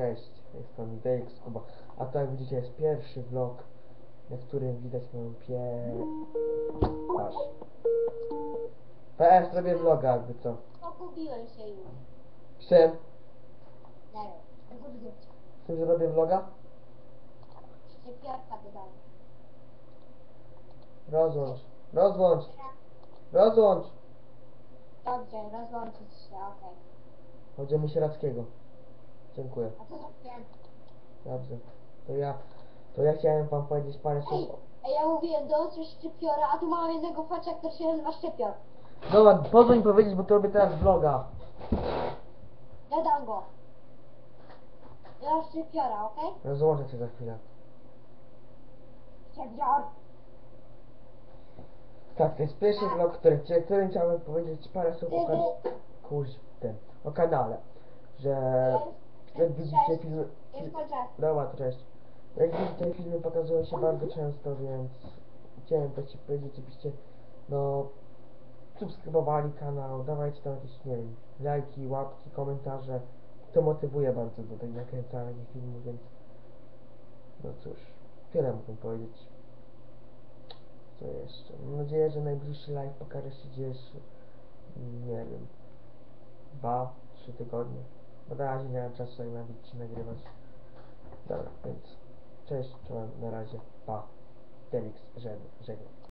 Cześć, jestem Dejks Kuba. A to jak widzicie jest pierwszy vlog, na którym widać moją pie... Aż. PS zrobię vloga jakby co. Pogubiłem się już. Z czym? Zgubiłem się. Z tym, że robię vloga? Dodałem. Rozłącz. Rozłącz. Rozłącz. Dobrze, rozłączyć się, okej. Chodzi mi się Rackiego. Dziękuję. A co zrobiłem? Dobrze. To ja... To ja chciałem wam powiedzieć parę Ej, słów. ej, ja mówiłem do szczypiora, a tu mam jednego facza, który się nazywa szczypior. Dobra, pozwól mi powiedzieć, bo to robię teraz vloga. Ja dam go. Ja szczypiora, okej? Rozłączę się za chwilę. Szczypior. Tak, to jest pierwszy vlog, który, w którym chciałbym powiedzieć parę słów o, kan Kurde, o kanale. Że jak widzicie filmy... Jest kończę. Dobra, to cześć. Jak widzicie filmy pokazują się bardzo często, więc chciałem też ci powiedzieć, żebyście no subskrybowali kanał, dawajcie tam jakieś, nie wiem, lajki, łapki, komentarze. To motywuje bardzo do tej nakręcania filmów, więc no cóż, tyle mógłbym powiedzieć. Co jeszcze? Mam nadzieję, że najbliższy live pokaże się gdzieś, nie wiem, dwa, trzy tygodnie. Na razie nie mam czasu nawet ci nagrywać. Dobra, więc cześć, czołem, na razie, pa. Felix, żegnam.